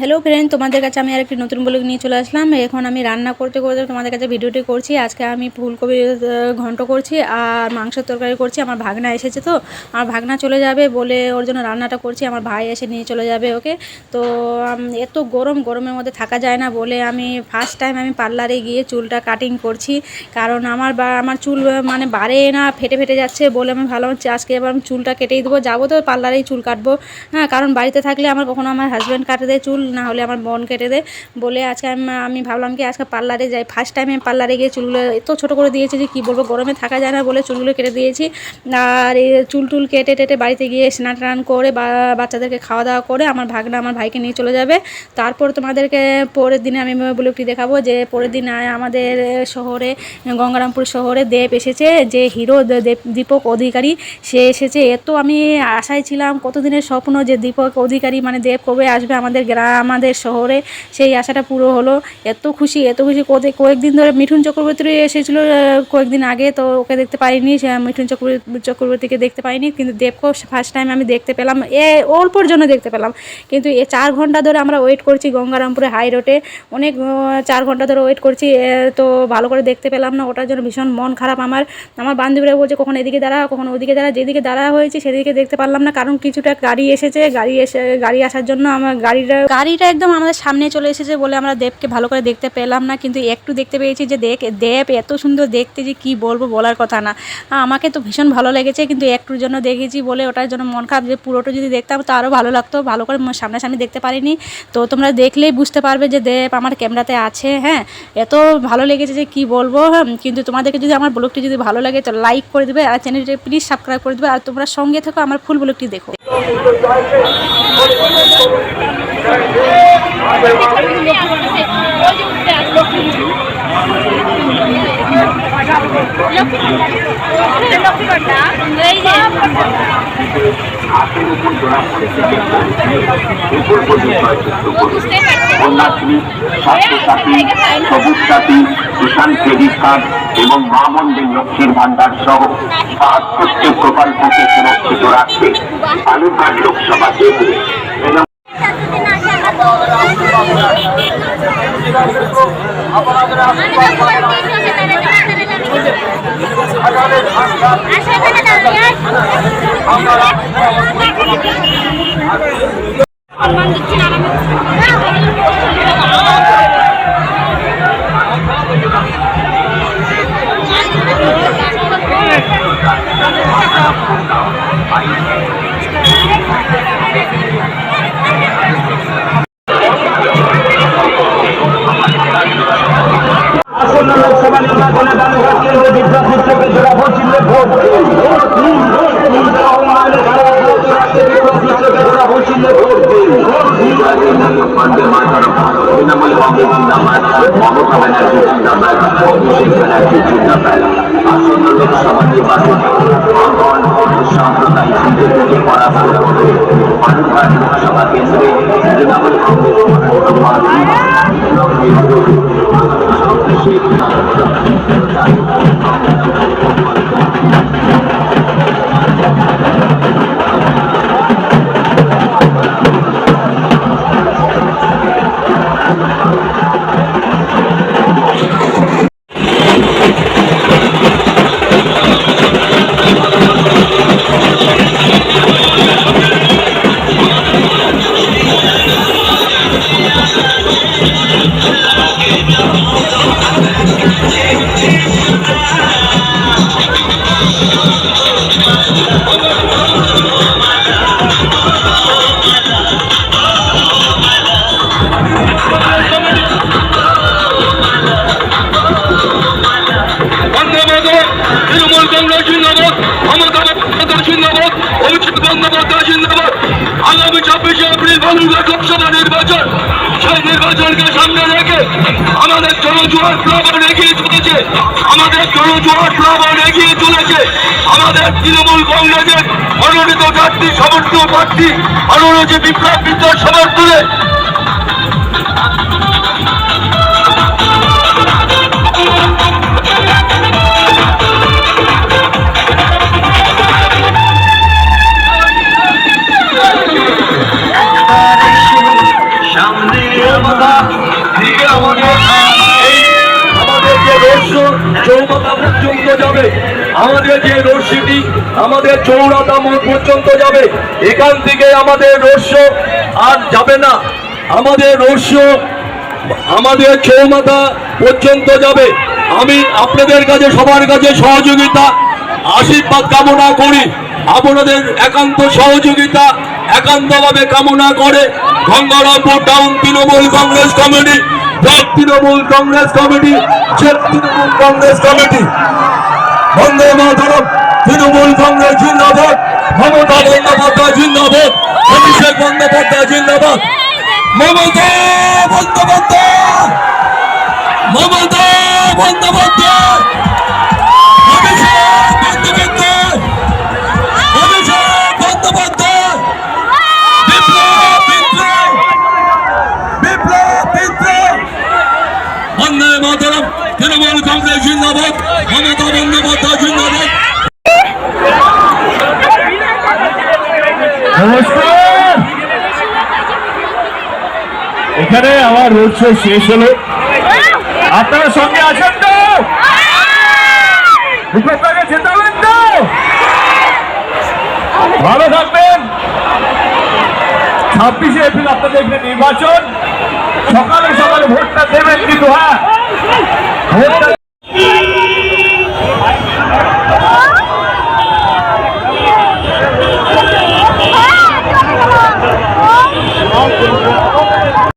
Hello friend তোমাদের কাছে আমি আর একটি নতুন ব্লগ নিয়ে চলে আসলাম। এখন আমি রান্না করতে করতে তোমাদের কাছে ভিডিওটি করছি। আজকে আমি ফুলকপি ঘন্ট করছি আর মাংসের তরকারি করছি। আমার ভাগনা এসেছে তো, আমার ভাগনা চলে যাবে বলে ওর জন্য রান্নাটা করছি। আমার ভাই এসে নিয়ে চলে যাবে ওকে। তো এত গরম, গরমের মধ্যে থাকা যায় না বলে আমি ফার্স্ট টাইম আমি পার্লারে গিয়ে চুলটা কাটিং করছি। কারণ আমার বা, আমার চুল মানে বাড়ে না, ফেটে ফেটে যাচ্ছে বলে আমি ভালো আজকে এবার আমি চুলটা কেটেই দেবো। যাব তো পার্লারেই চুল কাটবো। হ্যাঁ কারণ বাড়িতে থাকলে আমার কখনো আমার হাজব্যান্ড কাটে দেয় চুল। না হলে আমার বোন কেটে দেয় বলে আজকে আমি ভাবলাম কি আজকে পার্লারে যাই। ফার্স্ট টাইম আমি পার্লারে গিয়ে চুলগুলো এত ছোটো করে দিয়েছে যে কী বলব, গরমে থাকা যায় না বলে চুলগুলো কেটে দিয়েছি। আর চুল টুল কেটে টেটে বাড়িতে গিয়ে স্নান টান করে বাচ্চাদেরকে খাওয়া দাওয়া করে আমার ভাগনা আমার ভাইকে নিয়ে চলে যাবে। তারপর তোমাদেরকে পরের দিনে আমি বলে ব্লগটি দেখাবো যে পরের দিন আমাদের শহরে, গঙ্গারামপুর শহরে দেব এসেছে, যে হিরো দেব দীপক অধিকারী। সে এসেছে। এত আমি আশায় ছিলাম কতদিনের স্বপ্ন যে দীপক অধিকারী মানে দেব কবে আসবে আমাদের গ্রাম। আমাদের শহরে সেই আশাটা পুরো হলো। এত খুশি এত খুশি। কয়েকদিন ধরে মিঠুন চক্রবর্তী এসেছিল কয়েকদিন আগে, তো ওকে দেখতে পাইনি। সে মিঠুন চক্রবর্তী চক্রবর্তীকে দেখতে পাইনি, কিন্তু দেবকেও ফার্স্ট টাইম আমি দেখতে পেলাম। এ, অল্পর জন্য দেখতে পেলাম। কিন্তু এ চার ঘণ্টা ধরে আমরা ওয়েট করছি গঙ্গারামপুরে হাই রোডে অনেক চার ঘণ্টা ধরে ওয়েট করছি তো ভালো করে দেখতে পেলাম না। ওটার জন্য ভীষণ মন খারাপ আমার। আমার বান্ধবীরা বলছে, কখন এদিকে দাঁড়া, কখন ওদিকে দাঁড়া। যেদিকে দাঁড়া হয়েছে, সেদিকে দেখতে পারলাম না। কারণ কিছুটা গাড়ি এসেছে। গাড়ি এসে, গাড়ি আসার জন্য আমার গাড়িটা গাড়িটা একদম আমাদের সামনে চলে এসেছে বলে আমরা দেবকে ভালো করে দেখতে পেলাম না, কিন্তু একটু দেখতে পেয়েছি যে দেখ, দেব এত সুন্দর দেখতে যে কি বলব বলার কথা না। আমাকে তো ভীষণ ভালো লেগেছে, কিন্তু একটুর জন্য দেখেছি বলে ওটার জন্য মন খারাপ যে পুরোটা যদি দেখতাম তো আরও ভালো লাগতো, ভালো করে সামনাসামনি দেখতে পারিনি। তো তোমরা দেখলেই বুঝতে পারবে যে দেব আমার ক্যামেরাতে আছে হ্যাঁ। এত ভালো লেগেছে যে কি বলব কিন্তু তোমাদেরকে যদি আমার ব্লগটি যদি ভালো লাগে তো লাইক করে দেবে আর চ্যানেলটি প্লিজ সাবস্ক্রাইব করে দেবে। আর তোমরা সঙ্গে থেকো, আমার ফুল ব্লগটি দেখো। কন্যাশ্রী স্বাস্থ্যসাথী সবুজ সাথী কিষাণ ক্রেডিট কার্ড এবং মা মন্দির লক্ষ্মীর ভান্ডার সহ বাহাত্তরটি প্রকল্পকে সুরক্ষিত রাখতে বালুরঘাট লোকসভা কেন্দ্রে তৃণমূল লোকসভা নির্বাচনে বালুঘাট কেন্দ্রে বিদ্যাপীঠ থেকে জোড়া ভোট ভোট বন্দে I'm sorry. বালুরঘাট লোকসভা নির্বাচন সেই নির্বাচনকে সামনে রেখে আমাদের জনজোয়ার প্লাবন এগিয়ে চলেছে আমাদের জনজোয়ার প্লাবন এগিয়ে চলেছে। আমাদের তৃণমূল কংগ্রেসের মনোনীত প্রার্থী সমর্থ প্রার্থী মনোনীত বিপ্লব বিদ্যার সমর্থনে আমাদের পর্যন্ত যাবে। আমাদের যে রশ্মিটি আমাদের চৌরাতা মোড় পর্যন্ত যাবে। এখান থেকে আমাদের রস্য আর যাবে না। আমাদের রস্য আমাদের চৌমাথা পর্যন্ত যাবে। আমি আপনাদের কাছে, সবার কাছে সহযোগিতা, আশীর্বাদ কামনা করি। আপনাদের একান্ত সহযোগিতা, একান্তভাবে কামনা করে Gangarampur town Trinamool Congress committee Trinamool Congress committee Trinamool Congress committee. বন্দে মাতরম, তৃণমূল কংগ্রেস জিন্দাবাদ, মমতা বন্দ্যোপাধ্যায় জিন্দাবাদ, অভিষেক বন্দ্যোপাধ্যায় জিন্দাবাদ। মমতা বন্দ্যোপাধ্যায়! মমতা বন্দ্যোপাধ্যায় অভিষেক বন্দ্যোপাধ্যায় অভিষেক বন্দ্যোপাধ্যায় বিপ্লব বিপ্লব বিপ্লব বিপ্লব বন্দে মাতরম তৃণমূল কংগ্রেস জিন্দাবাদ মমতা এখানে আমার রোড শো শেষ হলো। আপনারা সঙ্গে আছেন তো? তো? ভালো থাকবেন। ছাব্বিশে এপ্রিল আপনাদের এখানে নির্বাচন। সকালে সকালে ভোটটা দেবেন কিন্তু হ্যাঁ? ভোটটা